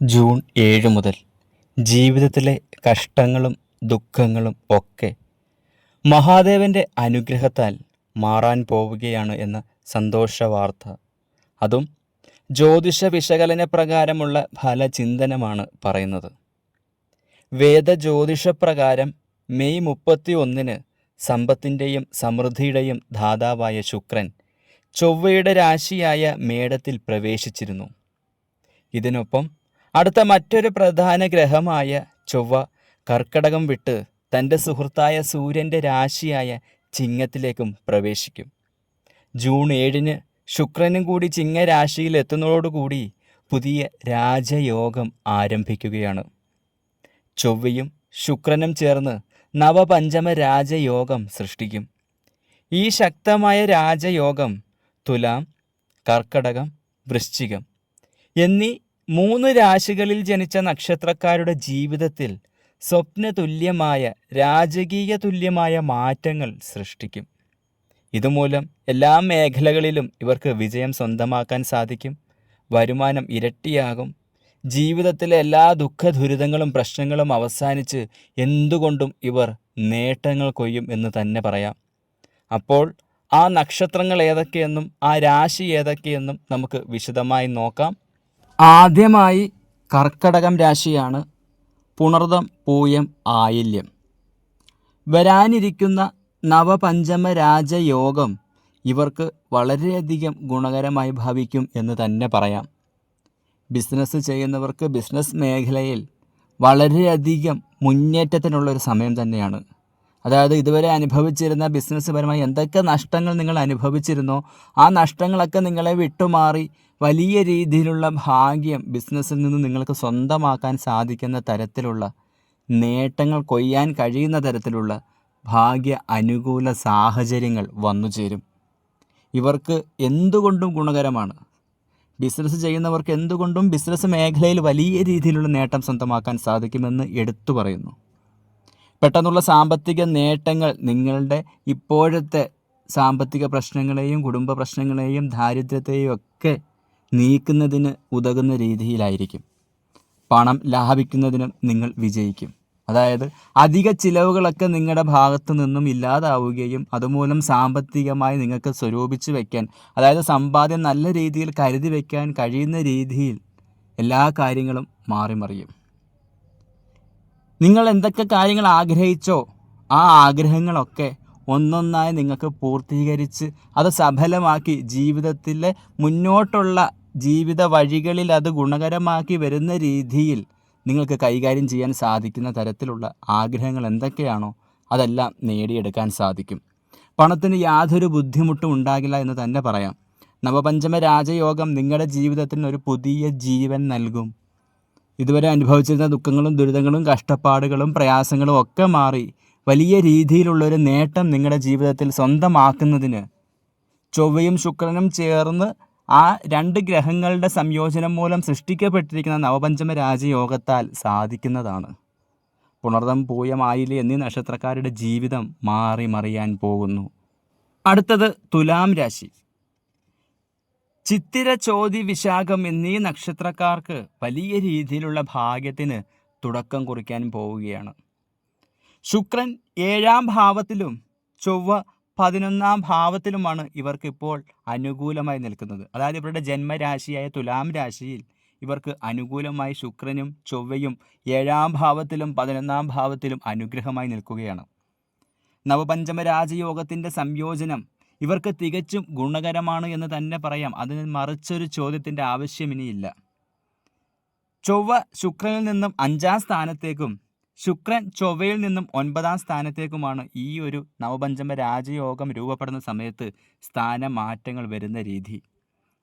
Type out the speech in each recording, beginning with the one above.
June ഏഴ് മുതൽ ജീവിതത്തിലെ കഷ്ടങ്ങളും ദുഃഖങ്ങളും ഒക്കെ മഹാദേവന്റെ അനുഗ്രഹത്താൽ മാറാൻ പോവുകയാണ് എന്ന സന്തോഷ വാർത്ത അതും ജ്യോതിഷ വിശകലന പ്രകാരമുള്ള ഫലചിന്തനമാണ് പറയുന്നത്. വേദ ജ്യോതിഷപ്രകാരം മെയ് മുപ്പത്തി ഒന്നിന് സമ്പത്തിന്റെയും സമൃദ്ധിയുടെയും ധാതാവായ ശുക്രൻ ചൊവ്വയുടെ രാശിയായ മേടത്തിൽ പ്രവേശിച്ചിരുന്നു. ഇതിനൊപ്പം അടുത്ത മറ്റൊരു പ്രധാന ഗ്രഹമായ ചൊവ്വ കർക്കടകം വിട്ട് തന്റെ സുഹൃത്തായ സൂര്യന്റെ രാശിയായ ചിങ്ങത്തിലേക്കും പ്രവേശിക്കും. ജൂൺ ഏഴിന് ശുക്രനും കൂടി ചിങ്ങരാശിയിൽ എത്തുന്നതോടുകൂടി പുതിയ രാജയോഗം ആരംഭിക്കുകയാണ്. ചൊവ്വയും ശുക്രനും ചേർന്ന് നവപഞ്ചമ രാജയോഗം സൃഷ്ടിക്കും. ഈ ശക്തമായ രാജയോഗം തുലാം കർക്കടകം വൃശ്ചികം എന്നീ മൂന്ന് രാശികളിൽ ജനിച്ച നക്ഷത്രക്കാരുടെ ജീവിതത്തിൽ സ്വപ്ന തുല്യമായ രാജകീയ തുല്യമായ മാറ്റങ്ങൾ സൃഷ്ടിക്കും. ഇതുമൂലം എല്ലാ മേഖലകളിലും ഇവർക്ക് വിജയം സ്വന്തമാക്കാൻ സാധിക്കും. വരുമാനം ഇരട്ടിയാകും. ജീവിതത്തിലെ എല്ലാ ദുഃഖ ദുരിതങ്ങളും പ്രശ്നങ്ങളും അവസാനിച്ച് എന്തുകൊണ്ടും ഇവർ നേട്ടങ്ങൾ കൊയ്യും എന്ന് തന്നെ പറയാം. അപ്പോൾ ആ നക്ഷത്രങ്ങൾ ഏതൊക്കെയെന്നും ആ രാശി ഏതൊക്കെയെന്നും നമുക്ക് വിശദമായി നോക്കാം. ആദ്യമായി കർക്കടകം രാശിയാണ് പുണർതം പൂയം ആയില്യം. വരാനിരിക്കുന്ന നവപഞ്ചമ രാജയോഗം ഇവർക്ക് വളരെയധികം ഗുണകരമായി ഭവിക്കും എന്ന് തന്നെ പറയാം. ബിസിനസ് ചെയ്യുന്നവർക്ക് ബിസിനസ് മേഖലയിൽ വളരെയധികം മുന്നേറ്റത്തിനുള്ള ഒരു സമയം തന്നെയാണ്. അതായത് ഇതുവരെ അനുഭവിച്ചിരുന്ന ബിസിനസ് പരമായി എന്തൊക്കെ നഷ്ടങ്ങൾ നിങ്ങൾ അനുഭവിച്ചിരുന്നോ ആ നഷ്ടങ്ങളൊക്കെ നിങ്ങളെ വിട്ടുമാറി വലിയ രീതിയിലുള്ള ഭാഗ്യം ബിസിനസ്സിൽ നിന്ന് നിങ്ങൾക്ക് സ്വന്തമാക്കാൻ സാധിക്കുന്ന തരത്തിലുള്ള നേട്ടങ്ങൾ കൊയ്യാൻ കഴിയുന്ന തരത്തിലുള്ള ഭാഗ്യ അനുകൂല സാഹചര്യങ്ങൾ വന്നു ചേരും. ഇവർക്ക് എന്തുകൊണ്ടും ഗുണകരമാണ്. ബിസിനസ് ചെയ്യുന്നവർക്ക് എന്തുകൊണ്ടും ബിസിനസ് മേഖലയിൽ വലിയ രീതിയിലുള്ള നേട്ടം സ്വന്തമാക്കാൻ സാധിക്കുമെന്ന് എടുത്തു പറയുന്നു. പെട്ടെന്നുള്ള സാമ്പത്തിക നേട്ടങ്ങൾ നിങ്ങളുടെ ഇപ്പോഴത്തെ സാമ്പത്തിക പ്രശ്നങ്ങളെയും കുടുംബ പ്രശ്നങ്ങളെയും ദാരിദ്ര്യത്തെയും ഒക്കെ നീക്കുന്നതിന് ഉതകുന്ന രീതിയിലായിരിക്കും. പണം ലാഭിക്കുന്നതിനും നിങ്ങൾ വിജയിക്കും. അതായത് അധിക ചിലവുകളൊക്കെ നിങ്ങളുടെ ഭാഗത്തു നിന്നും ഇല്ലാതാവുകയും അതുമൂലം സാമ്പത്തികമായി നിങ്ങൾക്ക് സ്വരൂപിച്ച് വയ്ക്കാൻ അതായത് സമ്പാദ്യം നല്ല രീതിയിൽ കരുതി വയ്ക്കാൻ കഴിയുന്ന രീതിയിൽ എല്ലാ കാര്യങ്ങളും മാറിമറിയും. നിങ്ങൾ എന്തൊക്കെ കാര്യങ്ങൾ ആഗ്രഹിച്ചോ ആ ആഗ്രഹങ്ങളൊക്കെ ഒന്നൊന്നായി നിങ്ങൾക്ക് പൂർത്തീകരിച്ച് അത് സഫലമാക്കി ജീവിതത്തിലെ മുന്നോട്ടുള്ള ജീവിത വഴികളിൽ അത് ഗുണകരമാക്കി വരുന്ന രീതിയിൽ നിങ്ങൾക്ക് കൈകാര്യം ചെയ്യാൻ സാധിക്കുന്ന തരത്തിലുള്ള ആഗ്രഹങ്ങൾ എന്തൊക്കെയാണോ അതെല്ലാം നേടിയെടുക്കാൻ സാധിക്കും. പണത്തിന് യാതൊരു ബുദ്ധിമുട്ടും ഉണ്ടാകില്ല എന്ന് തന്നെ പറയാം. നവപഞ്ചമ രാജയോഗം നിങ്ങളുടെ ജീവിതത്തിന് ഒരു പുതിയ ജീവൻ നൽകും. ഇതുവരെ അനുഭവിച്ചിരുന്ന ദുഃഖങ്ങളും ദുരിതങ്ങളും കഷ്ടപ്പാടുകളും പ്രയാസങ്ങളും ഒക്കെ മാറി. വലിയ രീതിയിലുള്ളൊരു നേട്ടം നിങ്ങളുടെ ജീവിതത്തിൽ സ്വന്തമാക്കുന്നതിന് ചൊവ്വയും ശുക്രനും ചേർന്ന് ആ രണ്ട് ഗ്രഹങ്ങളുടെ സംയോജനം മൂലം സൃഷ്ടിക്കപ്പെട്ടിരിക്കുന്ന നവപഞ്ചമ രാജയോഗത്താൽ സാധിക്കുന്നതാണ്. പുണർദം പൂയമായിൽ എന്നീ നക്ഷത്രക്കാരുടെ ജീവിതം മാറി മറിയാൻ പോകുന്നു. അടുത്തത് തുലാം രാശി. ചിത്തിര ചോതി വിശാഖം എന്നീ നക്ഷത്രക്കാർക്ക് വലിയ രീതിയിലുള്ള ഭാഗ്യത്തിന് തുടക്കം കുറിക്കാൻ പോവുകയാണ്. ശുക്രൻ ഏഴാം ഭാവത്തിലും ചൊവ്വ പതിനൊന്നാം ഭാവത്തിലുമാണ് ഇവർക്ക് ഇപ്പോൾ അനുകൂലമായി നിൽക്കുന്നത്. അതായത് ഇവരുടെ ജന്മരാശിയായ തുലാം രാശിയിൽ ഇവർക്ക് അനുകൂലമായി ശുക്രനും ചൊവ്വയും ഏഴാം ഭാവത്തിലും പതിനൊന്നാം ഭാവത്തിലും അനുഗ്രഹമായി നിൽക്കുകയാണ്. നവപഞ്ചമ രാജയോഗത്തിന്റെ സംയോജനം ഇവർക്ക് തികച്ചും ഗുണകരമാണ് എന്ന് തന്നെ പറയാം. അതിന് മറിച്ചൊരു ചോദ്യത്തിന്റെ ആവശ്യം ഇനിയില്ല. ചൊവ്വ ശുക്രനിൽ നിന്നും അഞ്ചാം സ്ഥാനത്തേക്കും ശുക്രൻ ചൊവ്വയിൽ നിന്നും ഒൻപതാം സ്ഥാനത്തേക്കുമാണ് ഈ ഒരു നവപഞ്ചമ രാജയോഗം രൂപപ്പെടുന്ന സമയത്ത് സ്ഥാനമാറ്റങ്ങൾ വരുന്ന രീതി.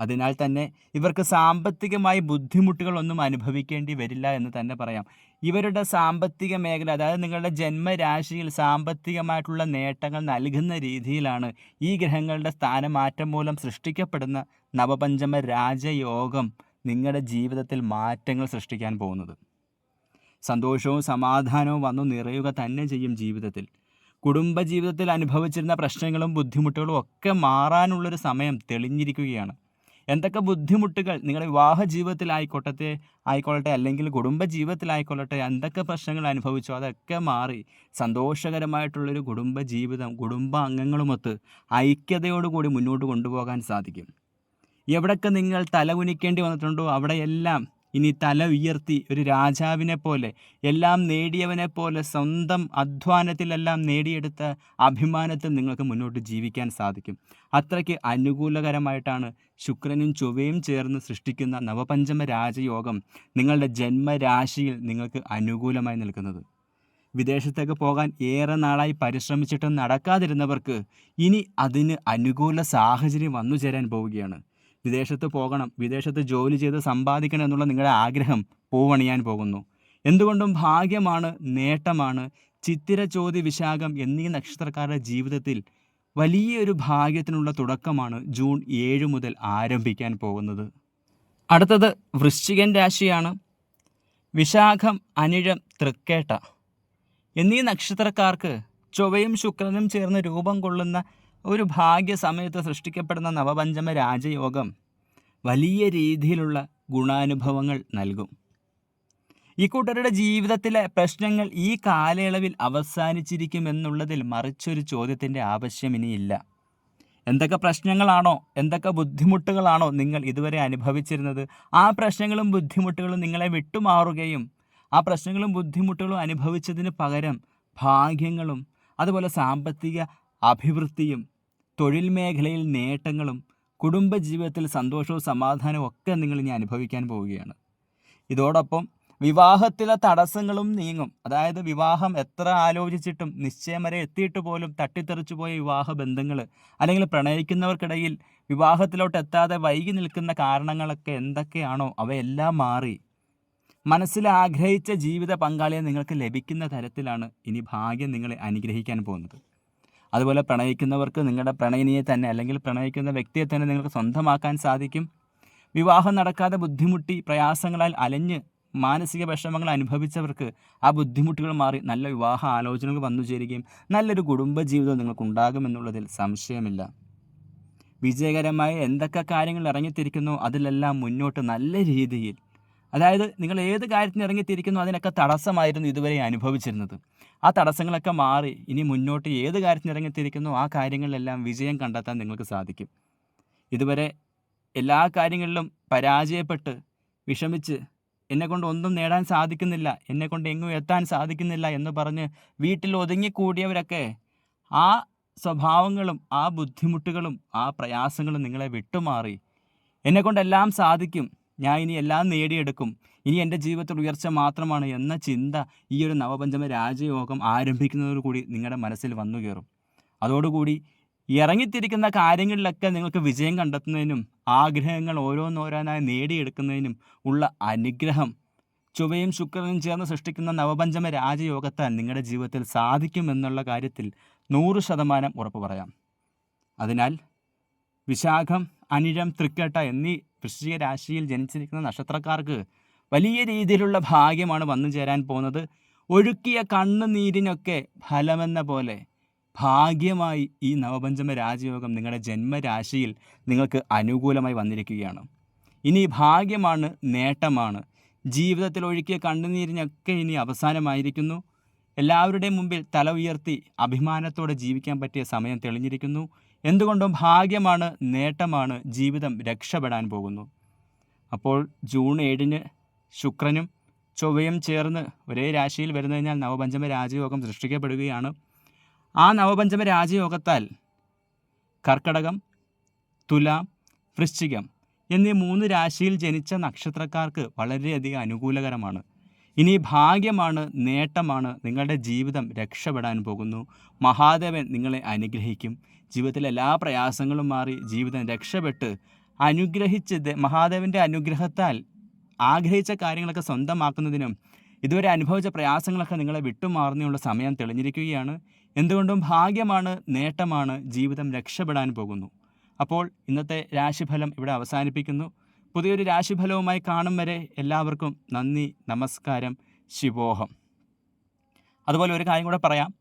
അതിനാൽ തന്നെ ഇവർക്ക് സാമ്പത്തികമായി ബുദ്ധിമുട്ടുകളൊന്നും അനുഭവിക്കേണ്ടി വരില്ല എന്ന് തന്നെ പറയാം. ഇവരുടെ സാമ്പത്തിക മേഖല അതായത് നിങ്ങളുടെ ജന്മരാശിയിൽ സാമ്പത്തികമായിട്ടുള്ള നേട്ടങ്ങൾ നൽകുന്ന രീതിയിലാണ് ഈ ഗ്രഹങ്ങളുടെ സ്ഥാനമാറ്റം മൂലം സൃഷ്ടിക്കപ്പെടുന്ന നവപഞ്ചമ രാജയോഗം നിങ്ങളുടെ ജീവിതത്തിൽ മാറ്റങ്ങൾ സൃഷ്ടിക്കാൻ പോകുന്നത്. സന്തോഷവും സമാധാനവും വന്നു നിറയുക തന്നെ ചെയ്യും ജീവിതത്തിൽ. കുടുംബജീവിതത്തിൽ അനുഭവിച്ചിരുന്ന പ്രശ്നങ്ങളും ബുദ്ധിമുട്ടുകളും ഒക്കെ മാറാനുള്ളൊരു സമയം തെളിഞ്ഞിരിക്കുകയാണ്. എന്തൊക്കെ ബുദ്ധിമുട്ടുകൾ നിങ്ങളുടെ വിവാഹ ജീവിതത്തിലായിക്കോട്ടെ ആയിക്കൊള്ളട്ടെ അല്ലെങ്കിൽ കുടുംബ ജീവിതത്തിലായിക്കൊള്ളട്ടെ എന്തൊക്കെ പ്രശ്നങ്ങൾ അനുഭവിച്ചോ അതൊക്കെ മാറി സന്തോഷകരമായിട്ടുള്ളൊരു കുടുംബ ജീവിതം കുടുംബ അംഗങ്ങളുമൊത്ത് ഐക്യതയോടുകൂടി മുന്നോട്ട് കൊണ്ടുപോകാൻ സാധിക്കും. എവിടൊക്കെ നിങ്ങൾ തലകുനിക്കേണ്ടി വന്നിട്ടുണ്ടോ അവിടെയെല്ലാം ഇനി തല ഉയർത്തി ഒരു രാജാവിനെ പോലെ എല്ലാം നേടിയവനെ പോലെ സ്വന്തം അധ്വാനത്തിലെല്ലാം നേടിയെടുത്ത അഭിമാനത്തിൽ നിങ്ങൾക്ക് മുന്നോട്ട് ജീവിക്കാൻ സാധിക്കും. അത്രയ്ക്ക് അനുകൂലകരമായിട്ടാണ് ശുക്രനും ചൊവ്വയും ചേർന്ന് സൃഷ്ടിക്കുന്ന നവപഞ്ചമ രാജയോഗം നിങ്ങളുടെ ജന്മരാശിയിൽ നിങ്ങൾക്ക് അനുകൂലമായി നിൽക്കുന്നത്. വിദേശത്തേക്ക് പോകാൻ ഏറെ നാളായി പരിശ്രമിച്ചിട്ടും നടക്കാതിരുന്നവർക്ക് ഇനി അതിന് അനുകൂല സാഹചര്യം വന്നു ചേരാൻ പോവുകയാണ്. വിദേശത്ത് പോകണം വിദേശത്ത് ജോലി ചെയ്ത് സമ്പാദിക്കണം എന്നുള്ള നിങ്ങളുടെ ആഗ്രഹം പൂവണിയാൻ പോകുന്നു. എന്തുകൊണ്ടും ഭാഗ്യമാണ് നേട്ടമാണ് ചിത്തിര ചോതി വിശാഖം എന്നീ നക്ഷത്രക്കാരുടെ ജീവിതത്തിൽ വലിയൊരു ഭാഗ്യത്തിനുള്ള തുടക്കമാണ് ജൂൺ ഏഴ് മുതൽ ആരംഭിക്കാൻ പോകുന്നത്. അടുത്തത് വൃശ്ചികൻ രാശിയാണ്. വിശാഖം അനിഴം തൃക്കേട്ട എന്നീ നക്ഷത്രക്കാർക്ക് ചൊവ്വയും ശുക്രനും ചേർന്ന് രൂപം കൊള്ളുന്ന ഒരു ഭാഗ്യ സമയത്ത് സൃഷ്ടിക്കപ്പെടുന്ന നവപഞ്ചമ രാജയോഗം വലിയ രീതിയിലുള്ള ഗുണാനുഭവങ്ങൾ നൽകും. ഈ കൂട്ടരുടെ ജീവിതത്തിലെ പ്രശ്നങ്ങൾ ഈ കാലയളവിൽ അവസാനിച്ചിരിക്കുമെന്നുള്ളതിൽ മറിച്ചൊരു ചോദ്യത്തിന്റെ ആവശ്യം ഇനിയില്ല. എന്തൊക്കെ പ്രശ്നങ്ങളാണോ എന്തൊക്കെ ബുദ്ധിമുട്ടുകളാണോ നിങ്ങൾ ഇതുവരെ അനുഭവിച്ചിരുന്നത്? ആ പ്രശ്നങ്ങളും ബുദ്ധിമുട്ടുകളും നിങ്ങളെ വിട്ടുമാറുകയും ആ പ്രശ്നങ്ങളും ബുദ്ധിമുട്ടുകളും അനുഭവിച്ചതിന് പകരം ഭാഗ്യങ്ങളും അതുപോലെ സാമ്പത്തിക അഭിവൃദ്ധിയും തൊഴിൽ മേഖലയിൽ നേട്ടങ്ങളും കുടുംബജീവിതത്തിൽ സന്തോഷവും സമാധാനവും ഒക്കെ നിങ്ങൾ ഇനി അനുഭവിക്കാൻ പോവുകയാണ്. ഇതോടൊപ്പം വിവാഹത്തിലെ തടസ്സങ്ങളും നീങ്ങും. അതായത് വിവാഹം എത്ര ആലോചിച്ചിട്ടും നിശ്ചയം വരെ എത്തിയിട്ട് പോലും തട്ടിത്തെറിച്ചു പോയ വിവാഹ ബന്ധങ്ങൾ അല്ലെങ്കിൽ പ്രണയിക്കുന്നവർക്കിടയിൽ വിവാഹത്തിലോട്ട് എത്താതെ വൈകി നിൽക്കുന്ന കാരണങ്ങളൊക്കെ എന്തൊക്കെയാണോ അവയെല്ലാം മാറി മനസ്സിൽ ആഗ്രഹിച്ച ജീവിത പങ്കാളിയെ നിങ്ങൾക്ക് ലഭിക്കുന്ന തരത്തിലാണ് ഇനി ഭാഗ്യം നിങ്ങളെ അനുഗ്രഹിക്കാൻ പോകുന്നത്. അതുപോലെ പ്രണയിക്കുന്നവർക്ക് നിങ്ങളുടെ പ്രണയിനിയെ തന്നെ അല്ലെങ്കിൽ പ്രണയിക്കുന്ന വ്യക്തിയെ തന്നെ നിങ്ങൾക്ക് സ്വന്തമാക്കാൻ സാധിക്കും. വിവാഹം നടക്കാതെ ബുദ്ധിമുട്ടി പ്രയാസങ്ങളാൽ അലഞ്ഞ് മാനസിക വിഷമങ്ങൾ അനുഭവിച്ചവർക്ക് ആ ബുദ്ധിമുട്ടുകൾ മാറി നല്ല വിവാഹ ആലോചനകൾ വന്നു ചേരുകയും നല്ലൊരു കുടുംബജീവിതം നിങ്ങൾക്കുണ്ടാകുമെന്നുള്ളതിൽ സംശയമില്ല. വിജയകരമായ എന്തൊക്കെ കാര്യങ്ങൾ ഇറങ്ങിത്തിരിക്കുന്നോ അതിലെല്ലാം മുന്നോട്ട് നല്ല രീതിയിൽ അതായത് നിങ്ങൾ ഏത് കാര്യത്തിന് ഇറങ്ങിത്തിരിക്കുന്നു അതിനൊക്കെ തടസ്സമായിരുന്നു ഇതുവരെ അനുഭവിച്ചിരുന്നത്. ആ തടസ്സങ്ങളൊക്കെ മാറി ഇനി മുന്നോട്ട് ഏത് കാര്യത്തിന് ഇറങ്ങിത്തിരിക്കുന്നു ആ കാര്യങ്ങളിലെല്ലാം വിജയം കണ്ടെത്താൻ നിങ്ങൾക്ക് സാധിക്കും. ഇതുവരെ എല്ലാ കാര്യങ്ങളിലും പരാജയപ്പെട്ട് വിഷമിച്ച് എന്നെക്കൊണ്ട് ഒന്നും നേടാൻ സാധിക്കുന്നില്ല എന്നെക്കൊണ്ട് എങ്ങും എത്താൻ സാധിക്കുന്നില്ല എന്ന് പറഞ്ഞ് വീട്ടിൽ ഒതുങ്ങിക്കൂടിയവരൊക്കെ ആ സ്വഭാവങ്ങളും ആ ബുദ്ധിമുട്ടുകളും ആ പ്രയാസങ്ങളും നിങ്ങളെ വിട്ടുമാറി എന്നെക്കൊണ്ടെല്ലാം സാധിക്കും. ഞാൻ ഇനി എല്ലാം നേടിയെടുക്കും. ഇനി എന്റെ ജീവിതത്തിൽ ഉയർച്ച മാത്രമാണ് എന്ന ചിന്ത ഈ ഒരു നവപഞ്ചമ രാജയോഗം ആരംഭിക്കുന്നതോടുകൂടി നിങ്ങളുടെ മനസ്സിൽ വന്നു കയറും. അതോടുകൂടി ഇറങ്ങിത്തിരിക്കുന്ന കാര്യങ്ങളിലൊക്കെ നിങ്ങൾക്ക് വിജയം കണ്ടെത്തുന്നതിനും ആഗ്രഹങ്ങൾ ഓരോന്നോരോന്നായി നേടിയെടുക്കുന്നതിനും ഉള്ള അനുഗ്രഹം ചുവയും ശുക്രനും ചേർന്ന് സൃഷ്ടിക്കുന്ന നവപഞ്ചമ രാജയോഗത്താൽ നിങ്ങളുടെ ജീവിതത്തിൽ സാധിക്കുമെന്നുള്ള കാര്യത്തിൽ നൂറ് ശതമാനം ഉറപ്പ് പറയാം. അതിനാൽ വിശാഖം അനിഴം തൃക്കേട്ട എന്നീ വൃശ്ചിക രാശിയിൽ ജനിച്ചിരിക്കുന്ന നക്ഷത്രക്കാർക്ക് വലിയ രീതിയിലുള്ള ഭാഗ്യമാണ് വന്നു ചേരാൻ പോകുന്നത്. ഒഴുക്കിയ കണ്ണുനീരിനൊക്കെ ഫലമെന്ന പോലെ ഭാഗ്യമായി ഈ നവപഞ്ചമ രാജയോഗം നിങ്ങളുടെ ജന്മരാശിയിൽ നിങ്ങൾക്ക് അനുകൂലമായി വന്നിരിക്കുകയാണ്. ഇനി ഭാഗ്യമാണ് നേട്ടമാണ്. ജീവിതത്തിൽ ഒഴുക്കിയ കണ്ണുനീരിനൊക്കെ ഇനി അവസാനമായിരിക്കുന്നു. എല്ലാവരുടെയും മുമ്പിൽ തല ഉയർത്തി അഭിമാനത്തോടെ ജീവിക്കാൻ പറ്റിയ സമയം തെളിഞ്ഞിരിക്കുന്നു. എന്തുകൊണ്ടും ഭാഗ്യമാണ് നേട്ടമാണ് ജീവിതം രക്ഷപ്പെടാൻ പോകുന്നു. അപ്പോൾ ജൂൺ ഏഴിന് ശുക്രനും ചൊവ്വയും ചേർന്ന് ഒരേ രാശിയിൽ വരുന്നു കഴിഞ്ഞാൽ നവപഞ്ചമ രാജയോഗം സൃഷ്ടിക്കപ്പെടുകയാണ്. ആ നവപഞ്ചമ രാജയോഗത്താൽ കർക്കടകം തുല വൃശ്ചികം എന്നീ മൂന്ന് രാശിയിൽ ജനിച്ച നക്ഷത്രക്കാർക്ക് വളരെയധികം അനുകൂലകരമാണ്. ഇനി ഭാഗ്യമാണ് നേട്ടമാണ് നിങ്ങളുടെ ജീവിതം രക്ഷപ്പെടാൻ പോകുന്നു. മഹാദേവൻ നിങ്ങളെ അനുഗ്രഹിക്കും. ജീവിതത്തിലെ എല്ലാ പ്രയാസങ്ങളും മാറി ജീവിതം രക്ഷപ്പെട്ട് അനുഗ്രഹിച്ച് മഹാദേവന്റെ അനുഗ്രഹത്താൽ ആഗ്രഹിച്ച കാര്യങ്ങളൊക്കെ സ്വന്തമാക്കുന്നതിനും ഇതുവരെ അനുഭവിച്ച പ്രയാസങ്ങളൊക്കെ നിങ്ങളെ വിട്ടുമാറുന്നതിനുള്ള സമയം തെളിഞ്ഞിരിക്കുകയാണ്. എന്തുകൊണ്ടും ഭാഗ്യമാണ് നേട്ടമാണ് ജീവിതം രക്ഷപ്പെടാൻ പോകുന്നു. അപ്പോൾ ഇന്നത്തെ രാശിഫലം ഇവിടെ അവസാനിപ്പിക്കുന്നു. പുതിയൊരു രാശിഫലവുമായി കാണും വരെ എല്ലാവർക്കും നന്ദി നമസ്കാരം ശിവോഹം. അതുപോലെ ഒരു കാര്യം കൂടെ പറയാം.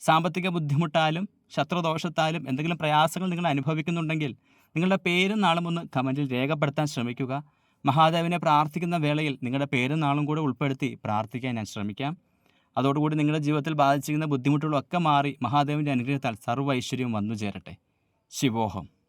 സാമ്പത്തിക ബുദ്ധിമുട്ടാലും ശത്രുദോഷത്താലും എന്തെങ്കിലും പ്രയാസങ്ങൾ നിങ്ങൾ അനുഭവിക്കുന്നുണ്ടെങ്കിൽ നിങ്ങളുടെ പേരും നാളും ഒന്ന് കമന്റിൽ രേഖപ്പെടുത്താൻ ശ്രമിക്കുക. മഹാദേവനെ പ്രാർത്ഥിക്കുന്ന വേളയിൽ നിങ്ങളുടെ പേരും നാളും കൂടെ ഉൾപ്പെടുത്തി പ്രാർത്ഥിക്കാൻ ഞാൻ ശ്രമിക്കാം. അതോടുകൂടി നിങ്ങളുടെ ജീവിതത്തിൽ ബാധിച്ചിരിക്കുന്ന ബുദ്ധിമുട്ടുകളൊക്കെ മാറി മഹാദേവന്റെ അനുഗ്രഹത്താൽ സർവ ഐശ്വര്യവും വന്നു ചേരട്ടെ ശിവോഹം.